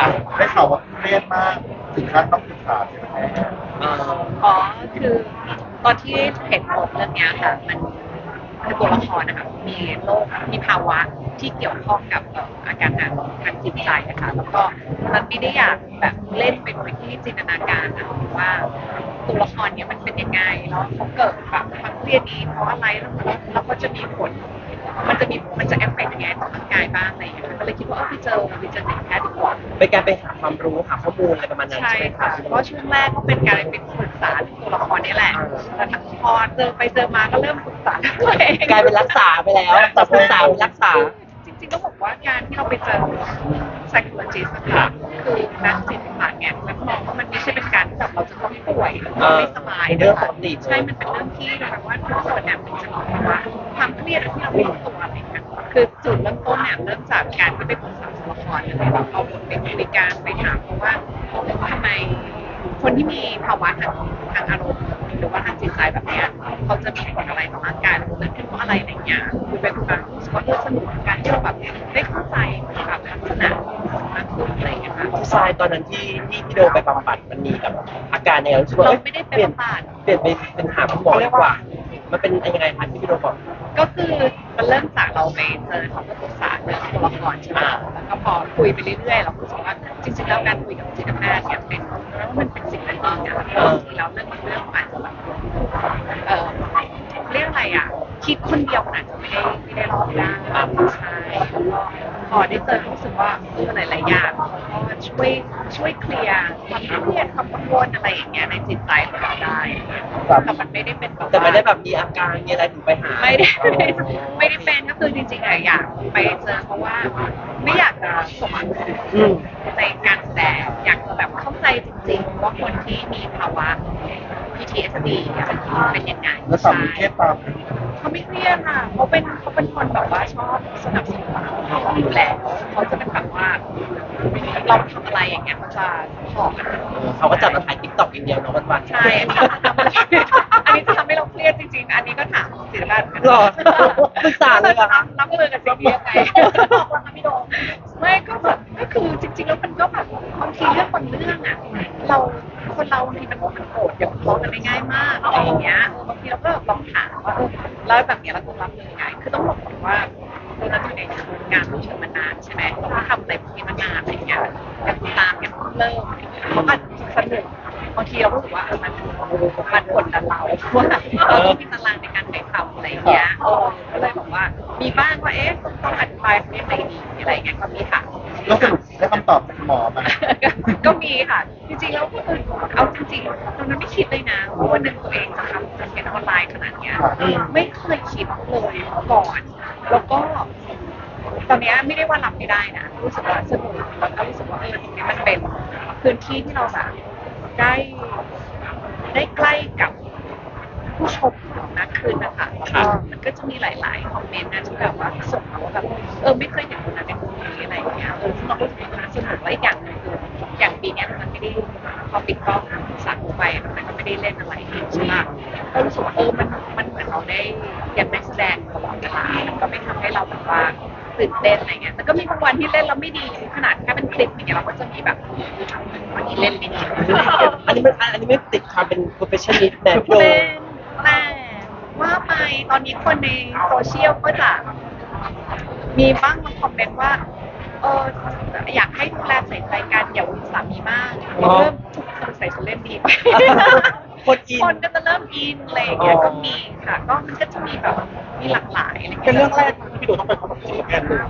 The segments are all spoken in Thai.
ค่ะได้ข่าวว่าเครียดมากถึงขั้นต้องศึกษาใช่ไหมอ่ออ๋อคือตอนที่เห็นบทเรื่องเนี้ยค่ะมันคือตัวละครนะคะมีโรคมีภาวะที่เกี่ยวข้องกับอาการทางทางจิตใจนะคะแล้วก็มันไม่ได้อยากแบบเล่นไปโดยที่จินตนาการนะว่าตัวละครเนี้ยมันเป็นยังไงแล้วเขาเกิดแบบความเครียดนี้เพราะอะไรแล้วแล้วแล้วก็จะมีผล มันจะมีมันจะเอฟเฟกต์ยังไงต่อร่างกายบ้างอะไรอย่างเงี้ยก็เลยคิดว่าเออไปเจอไปเจอจิตแพทย์ดีกว่าเป็นการไปหาความรู้หาข้อมูลอะไรประมาณนั้นใช่ใช่ไหมค่ะคะเพราะช่วงแรกก็เป็นการเป็นปรึกษาตัวละครนี่แหละแต่พอเจอไปเจอมาก็เริ่มปรึกษาตัวเองกลายเป็นรักษาไปแล้วจากปรึกษาเป็นรักษา จริงๆต้องบอกว่าการที่เราไปเจอ psychologist อะค่ะคือนักจิตวิทยาเนี่ ไม่สบายเรื่องนะปคะกติใช่มันเป็นเรื่องที่แบบว่าทุกคนเนี่ยมันจะมีภาวะความเครียดที่เราไม่รู้ตัวอะไรเงี้ยคือจุดเริ่มต้นเนี่ยเริ่มจากการที่ไปปรึกษาตัวละครเลยแบบเอาบทไปคุยกันไปถามเพราะว่าทำไมคนที่มีภาวะทางทางอารมณ์หรือว่าทางจิตใจแบบเนี้ยเขาจะมีผลอะไรต่อร่างกายหรือเกิดขึ้นเพราะอะไรอะไรเงี้ยคือไปคุยกันรู้สึกว่าเออสนุกกับการที่เราแบบได้เข้าใจกับลักษณะมากขึ้นอะไรเงี้ยค่ะผู้ชายตอนนั้นที่ที่ที่โดนไปบำบัดมันมีแบบ อาการยังไงรู้สึกว่าเราอ้ยไม่ได้ไปเปลี่ยนบำบัดเปลี่ยนเป็นเป็นหาคุณหมอดีกว่า มันเป็นยังไงคะที่พี่โดบอก ก็คือมันเริ่มจากเราไปเจอเขาก็ปรึกษาเรื่องตัวละครใช่ไหมแล้วก็พอคุยไปเรื่อยๆเราก็รู้สึกว่าจริงๆแล้วการคุยกับจิตแพทย์เนี่ยเป็นแล้วามันเป็นสิ่งที่ดีนะเพราะจริงๆแล้วเรื่องบางเรื่องมันอาจจะแบบเออ เรียกอะไรอะ คิดคนเดียวมันอาจจะไม่ได้ไม่ได้รอบด้านใช่แล้วก็พอได้เจอรู้สึกว่าเออหลายๆอย่างเขาก็ช่วยช่วยเคลียร์ความเครียดความกังวลอะไรอย่างเงี้ยในจิตใจของเราได้แต่มันไม่ได้เป็นแบบว่าแต่ไม่ได้แบบมีอาการมีอะไรถึงไปหาไม่ได้ไม่ได้ไม่ได้เป็นก็คือจริงๆอะอยากไปเจอเพราะว่าไม่อยากจะสมอืมในการแสดงอยากจะแบบเข้าใจจริงๆว่าคนที่มีภาวะ PTSD เนี่ยมันเป็นยังไงแล้วสามีเครียดตามเขาไม่เครียดค่ะเขาเป็นเขาเป็นคนแบบว่าชอบสนับสนุนอยู่แล้วเขาจะเป็นแบบว่าเราทำอะไรอย่างเงี้ยเขาจะขอกันเออเขาก็จับมาถ่ายติ๊กต็อกอย่างเดียวเนาะวันๆใช่อันนี้จะทำให้เราเครียดจริง ๆ อันนี้ก็ถามศิลปะเหมือนกันหรอปรึกษาเลยเหรอคะรับมือกับสิ่งนี้ยังไงบอกว่าพี่โดมไม่ก็แบบก็คือจริง ๆ แล้วมันก็แบบบางทีเรื่องบางเรื่องอะเรา คนเราบางทีมันมันโกรธอย่างทะเลาะกันได้ง่ายมากอะไรอย่างเงี้ยเออบางทีเราก็ลองถามว่าเออแล้วแบบเนี้ยเราต้องรับมือยังไงคือต้องบอกก่อนว่าเราอยู่ในงานบันเทิงมานานใช่ไหมเราก็ทำอะไรพวกนี้มานานอะไรอย่างเงี้ยอย่างตามอย่างเริ่มอะไรอย่างเขาอาจจะสนุกบางทีเราก็รู้สึกว่าเออมันมันกดดันเราว่าเราต้องมีตารางในการถ่ายทำอะไรอย่างเงี้ยเออก็เลยบอกว่ามีบ้างว่าเอ๊ะต้องอธิบายเขายังไงดีอะไรอย่างเงี้ยก็มีค่ะแล้วสรุปได้คำตอบจากหมอมาก็มีค่ะ จริงๆแล้วก็คือ ริงๆตอนนั้นไม่คิดเลยนะว่าวันหนึ่งตัวเองจะทำจะเป็นออนไลน์ขนาดเนี้ยอืมไม่เคยคิดเลยก่อน แล้วก็ ตอนเนี้ยไม่ได้ว่ารับไม่ได้นะรู้สึกว่าสนุกแล้วก็รู้สึกว่าเออตรงนี้มันเป็นพื้นที่ที่เราแบบได้ได้ใกล้กับผู้ชม มากขึ้นนะคะแล้วก็มันก็จะมีหลาย ๆ คอมเมนต์นะที่แบบว่าส่งมาว่าแบบเออไม่เคยเห็นคนนั้นเป็นคนนี้อะไรอย่างเงี้ยเออซึ่งเราก็รู้สึกว่าสนุกและอีกอย่างหนึงคืออย่างปีเนี้ยมันไม่ได้พอปิดกล้องสั่งไปมันก็ไม่ได้เล่นอะไรอีกใช่ไหมก็รู้สึกว่าเออมันมันเหมือนเราได้ยังได้แสดงตลอดเวลามันก็ไม่ทำให้เราแบบว่าตื่นเต้นอะไรเงี้ยแต่ก็มีบางวันที่เล่นแล้วไม่ดีขนาดแค่เป็นคลิปอย่างเงี้ยเราก็จะมีแบบวันนี้เล่นไม่ดีอันนี้มันอันนี้ไม่ติดความเป็น professional แบบพี่โดเล่นแต่ ว่าไปตอนนี้คนในโซเชียลก็จะมีบ้างมาคอมเมนต์ว่าเอออยากให้ดูแลใส่ใจกันอย่าหวือสามีมากเริ่มทุกคนใส่ชุดเล่นดีไปคนอินคนก็จะเริ่มอินอะไรอย่างเงี้ยก็มีค่ะ ก็มันก็จะมีแบบมีหลากหลายอะไรเป็นเงี้ยเรื่องแรกที่พี่โดต้องไปพบกับจิตแพทย์เลย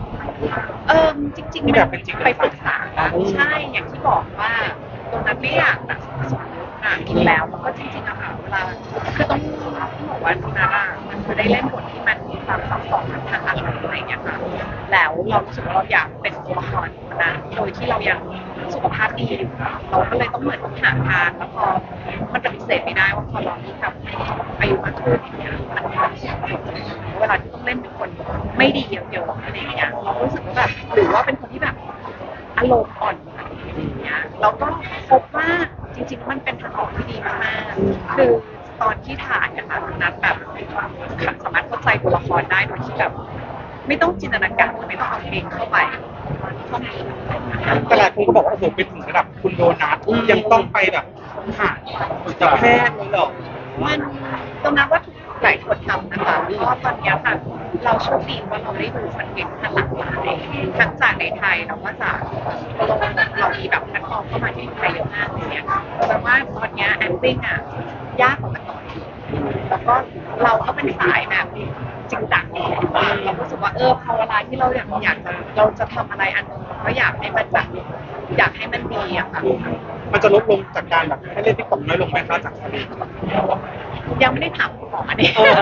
เออจริงๆที่แบบเป็นจริงไปปรึกษาใช่อย่างที่บอกว่าตรงนั้นไม่อยากแบบสมมติอะกินแล้วแล้วก็จริงๆอะค่ะเวลาคือต้องต้องบอก ว่าที่นัทอะมันคือได้เล่นบทที่มันมีความซับซ้อนทางอารมณ์อะไรอย่างเงี้ยค่ะแล้วเรารู้สึกว่าเราอยากเป็นตัวละครนนั้นโดยที่เรายังสุขภาพดีอยู่เราก็เลยต้องเหมือนหาทางแล้วพอมันปฏิเสธไม่ได้ว่าพอเราที่แบอายุมากขึ้นเงี้ยมันมีความเสี่ยงเวลาที่ต้องเล่นเป็นคนไม่ดีเยอะๆอะไรอย่างเงี้ยเรารู้สึกว่าแบบหรือว่าเป็นคนที่แบบอารมณ์อ่อนอะไรอย่างเงี้ยแล้วก็พบว่าจริงๆมันเป็นทางออกที่ดีมากๆคือ ตอนที่ถ่ายอะค่ะนัดแบบสามารถเข้าใจตัวละครได้โดยที่แบบไม่ต้องจินตนาการไม่ต้องเอาเพลงเข้าไปกแต่หลายคนก็บอกว่าโอ้โหเป็นถึงระดับคุณโดนัทยังต้องไปแบบผ่าจิตแพทย์เลยหรอมันตรงนั้นว่าทุกหลายคนทำนะคะเพราะตอนนี้ค่ะเราโชคดีว่าเราได้ดูคอนเทนต์ทันหลากหลายทั้งจากในไทยแล้วก็จากเรามีแบบแพลตฟอร์มเข้ามาที่ไทยเยอะมากเลยเนี่ยแปลว่าตอนนี้ย acting อะ ยากกว่าแต่ก่อนอีกแล้วก็เราก็เป็นสายแบบจริงจังเรารู้สึกว่าเออพอเวลาที่เราอยากอยากจะเราจะทำอะไรอันหนึงเราก็อยากให้มันแบบอยากให้มันดีอะค่ะ มันจะลดลงจากการแบบให้เล่นที่ผมน้อยลงไหมคะจากตอนนี้ยังไม่ได้ถามคุณหมออันนี้เออ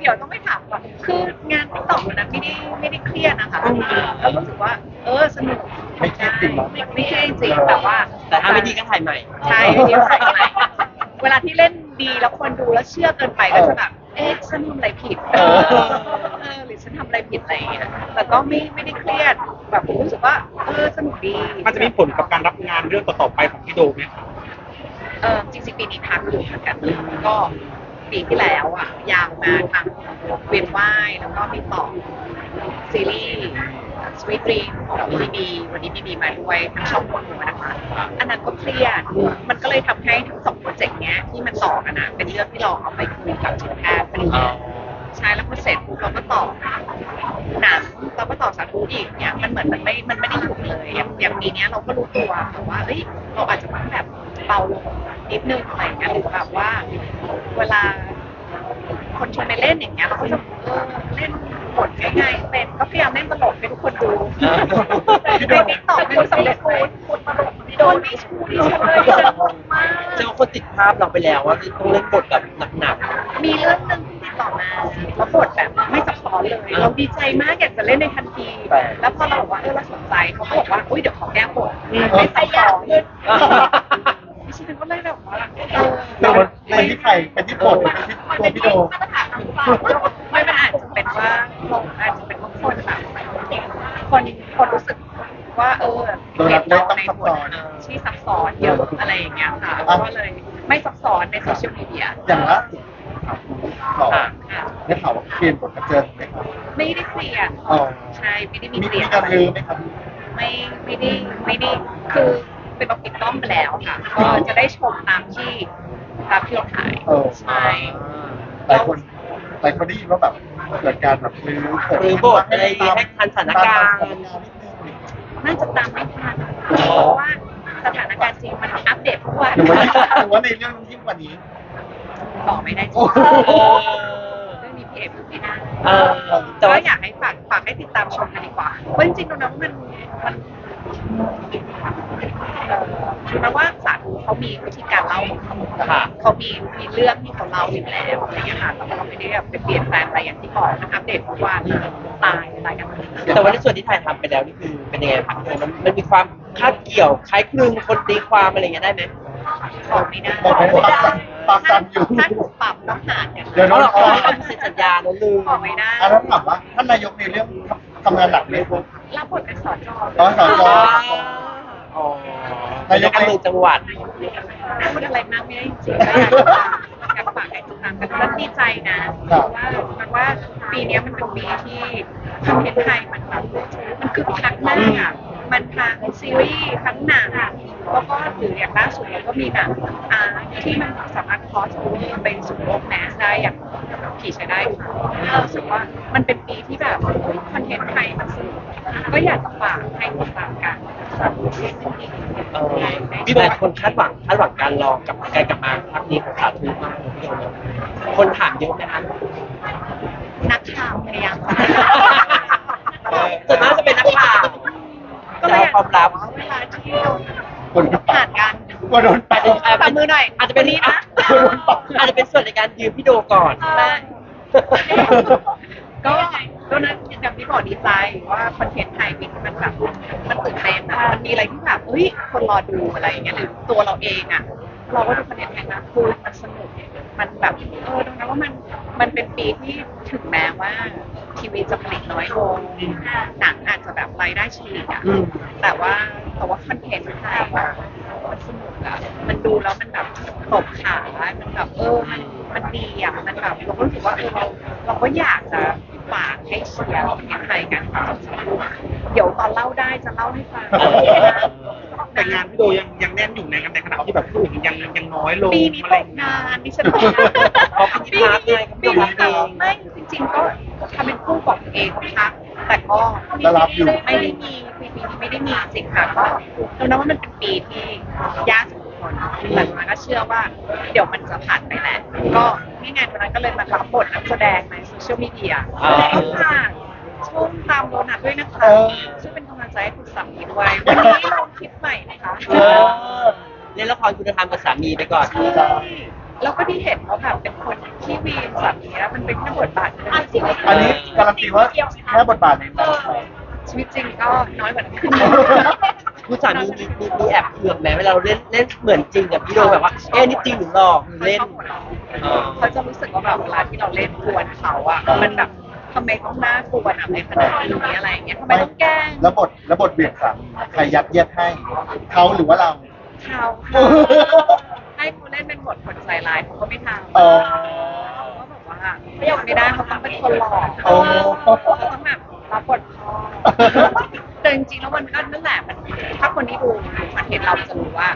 เดี๋ยวต้องไปถามก่อนคืองานที่ต่อนะไม่ได้ไม่ได้เครียดนะคะอืมแล้วรู้สึกว่า เออสนุกไม่เครียดจริงเหรอ ไม่ไม่เครียดจริงแต่ว่าแต่ถ้าไม่ดีก็ถ่ายใหม่ ใช่เดี๋ยวถ่ายใหม่เวลาที่เล่น ดีแล้วคนดูแล้วเชื่อเกินไปก็จะแบบ เอ๊ะฉันทำอะไรผิดเออเออหรือฉันทำอะไรผิดอะไรอย่างเงี้ยแต่ก็ไม่ไม่ได้เครียดแบบรู้สึกว่าเออสนุกดีมันจะมีผลกับการรับงานเรื่องต่อๆไปของพี่โดไหมคะเออจริงๆปีนี้พักอยู่เหมือนกันก็ปีที่แล้วอะยาวมาทางเวียนว่ายแล้วก็มีต่อซีรีส์ สวีทรีมของบีบีวันนี้บีบีมาด้วยทางช่องคนหัวนะคะอันนั้นก็เครียดมันก็เลยทำให้ทั้งสองโปรเจกต์เนี้ยที่มันต่อกันนะเป็นเรื่องที่เราเอาไปคุยกับจิตแพทย์ไรอย่างเงี้ยใช่แล้วพอเสร็จปุ๊บเราก็ต่อหนังเราก็ต่อสาธุอีกเนี่ยมันเหมือนมันไม่มันไม่ได้หยุดเลยอย่างอย่างปีเนี้ยเราก็รู้ตัวว่าเอ้ยเราอาจจะต้องแบบเบาลงนิดนึงอะไรอย่างเงี้ยหรือแบบว่า เวลา คนชวนไปเล่นอย่างเงี้ยเราก็จะเออเล่นบทง่ายๆเป็นก็พยายามเล่น ให้ทุกคนดูพี่โดในติ๊กต็อกไม่สำเร็จเลยคนตลกโดนไม่ชูดิฉันเลยดิฉันงงมากเจ้าคนติดภาพเราไปแล้วว่าต้องเล่นบทแบบหนักมีเรื่องหนึ่งที่ติดต่อมาแล้วบทแบบไม่ซับซ้อนเลยเราดีใจมากอยากจะเล่นในทันที แล้วพอเราบอกว่าเออเราสนใจเขาก็บอกว่าอุ้ยเดี๋ยวขอแก้บทไม่ซับซ้นดิฉันก็เลยแบบว่าเออแต่มันเป็นที่ใครเป็นที่โปรดเป็นที่ตัวพี่โดไม่มันอาจจะเป็นว่าเราอาจจะเป็นบา คนคนรู้สึกว่าเออเห็นเราในบทที่ซับซ้อนเยอะอะไรอย่างเงี้ยค่ะ ก็เลยไม่ซับซ้อนในโซเชียลมีเดียอย่างล่าสุดต่อได้ข่าวว่าเปลี่ยนบทมาเจอไหมครับไม่ได้เคลียร์อ๋อใช่ไม่ได้มีมีเคลีมียร์การลือไหมครับ ไม่ไม่ได้ไม่ได้คือเป็นแบบปิดกล้องไปแล้วค่ะ ก็จะได้ชมตามที่ตามที่เราถ่ายเออใช่หลายคน หลายคนได้ยินว่าแบบเกิดการแบบลือเกิดหรือบทอะไรให้ทันสถานการณ์ น่าจะตามไม่ทันเพราะว่าสถานการณ์จริงมันอัปเดตทุกวันหรือว่าหรือว่าในเรื่องยิ่งกว่านี้ บอกไม่ได้จริโอ้งโหเรื่องนี้พี่เอพูดไม่ได้เออแต่ก็ว่า อยากให้ฝากฝากให้ติดตามชมกันดีกว่าเพราะจริงๆตรงนั้นมันมัน เอ่อคือแม้ว่าสาธุเขามีวิธีการเล่าของเขาค่ะเขามีมีเรื่องที่เขาเล่าอยู่แล้วอะไรอย่างเงี้ยค่ะแต่เราไม่ได้แบบไปเปลี่ยนแปลงอะไรอย่างที่บอกมันอัปเดตทุกวันตายตายกันแต่ว่าในส่วนที่ถ่ายทำไปแล้วนี่คือเป็นยังไงคะมันมันมีความคาดเกี่ยวคล้ายคลึงคนตีความอะไรอย่างเงี้ยได้ไหมบอกไม่ได้บอกไม่ได้ปากสั่นอยู่ถ้าถูกปรับต้องหารกันเดี๋ยวเพราะน้เราองเขาเซ็นสัญญาแล้วลืมบอกไม่ได้อะแล้วถามว่าท่านนายกในเรื่อง ทำงานหนักไหมครับรับบทเป็นสจอ๋อสจอ๋อในการเมืองจังหวัดพูดอะไรมากไม่ได้จริงๆก็อยากจะอยากฝากให้ติดตามกันแล้วดีใจนะเพราะว่ามันว่าปีเนี้ยมันเป็นปีที่คอนเทนต์ไทยมันแบบมันคือคักมากอะมันทั้งซีรีส์ทั้งหนังแล้วก็หรืออย่างล่าสุดเราก็มีหนังอาร์ตที่มันสามารถคอสโอเวอร์ไปสู่โลกแมสได้อย่างผีใช้ได้ค่ะเรารู้สึกว่ามันเป็นปีที่แบบ คอนเทนต์ไทยมันสนุกก็อยากจะฝากให้ติดตามกันสำหรับซีรีส์นี้เออพี่บอกคนคาดหวังคาดหวังการรอกับการกลับมาครั้งนี้ของสาธุมากเลยพี่โดมคนถามเยอะไหมคะนักข่าวพยายามจะส่วนมากจะเป็นนักข่าวก็เลยแต่ความลับเวลาที่โดนคนผ่านการกลัวโดนปัดจับมือหน่อยอาจจะเป็นนี้นะอาจจะเป็นส่วนในการยืมพี่โดก่อนได้ก็ ก็นั้นอย่างที่บอกดีใจว่าคอนเทนต์ไทยมันมันแบบมันตื่นเต้นอะมันมีอะไรที่แบบเฮ้ยคนรอดูอะไรอย่างเงี้ยหรือตัวเราเองอะเราก็ดูคอนเทนต์ไทยนะคือมันสนุกมันแบบเออตรงนั้นว่ามันมันเป็นปีที่ถึงแม้ว่าทีวีจะผลิตน้อยลงหนังอาจจะแบบรายได้เฉลี่ยอะอืมแต่ว่าแต่ว่าคอนเทนต์ไทยอะมันสนุกอะมันดูแล้วมันแบบตบขา มันแบบเออมันมันดีอะมันแบบเราก็รู้สึกว่าเออเราเราก็อยากจะ ฝากให้เชียร์คอนเทนต์ไทยกันค่ะเดี๋ยวตอนเล่าได้จะเล่าให้ฟังเออแต่งานพี่โดยังยังแน่นอยู่ในในขณะที่แบบผู้อื่นยังยังน้อยลงปีนี้อะตไรกงานดิฉันตกงานเพราะปีนี้พักไงปีนี้ก็ก็พักเองไม่จริงๆก็ทำเป็นคู่ของตัวเองพักแต่ก็แล้วรับอยู่ไม่ได้มีปีนี้ไม่ได้มีจริงค่ะก็เราคิดว่ามันเป็นปีที่ยากสำหรับ คนแต่มันก็เชื่อว่าเดี๋ยวมันจะผ่านไปแหละก็นี่ไงวันนั้นก็เลยมารับบทนักแสดงในโซเชียลมีเดียอ่าก็ฝากช่วงตามโดนัทด้วยนะคะเออช่วยเป็นกำลังใจให้คุณสามีด้วยวันนี้เราคลิปใหม่นะคะเออเล่นละครคุณธรรมกับสามีไปก่อนใช่แล้วก็ที่เห็นว่าแบบเป็นคนที่วีนสามีแล้วมันเป็นแค่บทบาทอันจริงอันนี้การันตีว่าแค่บทบาทในหนังชีวิตจริงก็น้อยกว่านั้น ขึ้นคุณสามีมีมีมีแอบเคืองไหมเวลาเราเล่นเล่นเหมือนจริงกับพี่โดแบบว่าเอ๊ะนี่จริงหรือหลอกหรือเล่นเออเขาจะรู้สึกว่าแบบเวลาที่เราเล่นกวนเขาอะมันแบบทำไมต้องน่ากวนอะไรขนาดนี้อะไรอย่างเงี้ยทำไมต้องแกล้งแล้วบทแล้วบทเบี่ยงสามีใครยัดเยียดให้เขาหรือว่าเรา เขาค่ะให้เขาเล่นเป็นบทคนใจร้ายเขาก็ไม่ทำเออเขาก็บอกว่าไม่ยอมไม่ได้เขาต้องเป็นคนหลอกโอ้เขาต้องแบบรับบทพ่อ แต่จริงๆแล้วมันก็นั่นแหละมันถ้าคนที่ดูคอนเทนต์เราจะรู้ว่า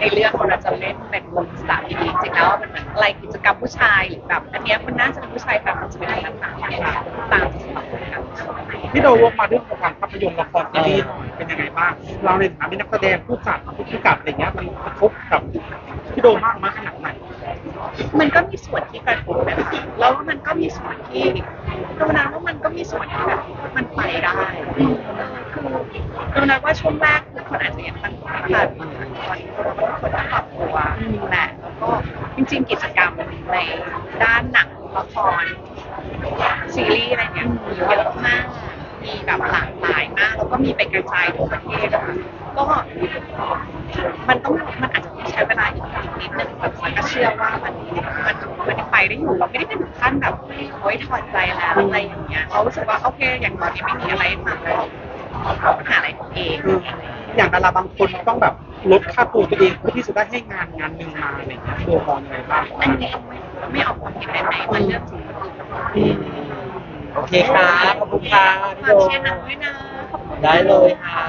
ในเรื่องเราจะเล่นเป็นบทสามีจริงๆแล้วมันเหมือนอะไรกิจกรรมผู้ชายหรือแบบ อันเนี้ยมันน่าจะเป็นผู้ชายแบบมันจะเป็นอะไรต่างๆตามที่เราคุยกันพี่โดวกมาเรื่องวงการภาพยนตร์ละครซีรีส์หน่อยเป็นยังไงบ้างเราในฐานะนักแสดงผู้จัดผู้กำกับอะไรเงี้ยมันกระทบกับพี่โดมากน้อยขนาดไหนมันก็มีส่วนที่กระทบนะคะแล้วมันก็มีส่วนที่ตรงนั้นว่ามันก็มีส่วนที่แบบมันไปได้ ว่าช่วงแรกคือคนอาจจะยังตั้งตัวไม่ทันตอนนี้คนคนต้องปรับตัวแหละแล้วก็จริง ๆ กิจกรรมในด้านหนังละครซีรีส์อะไรเงี้ยมีเยอะมาก มีแบบหลากหลายมาก แล้วก็มีไปกระจายทั่วประเทศนะคะก็มันต้องมันอาจจะต้องใช้เวลาอีกนิดนึงแต่ฉันก็เชื่อว่ามันมันมันไปได้อยู่เราไม่ได้ถึงขั้นแบบโอ๊ยถอดใจแล้วอะไรอย่างเงี้ยเรารู้สึกว่าโอเค อย่างตอนนี้ไม่มีอะไรให้ทำแล้ว หาอะไรทำเองคืออย่างดาราบางคนต้องแบบลดค่าตัวตัวเองเพื่อที่จะได้ให้งานงานหนึ่งมาอะไรเงี้ยพี่โดมองยังไงบ้างอันนี้ไม่ออกความคิดเห็นไหนมันเรื่องจริงโอเคครับขอบคุณค่ะพี่ฝากโดเชียร์หนังด้วยนะขอบคุณได้เลยค่ะ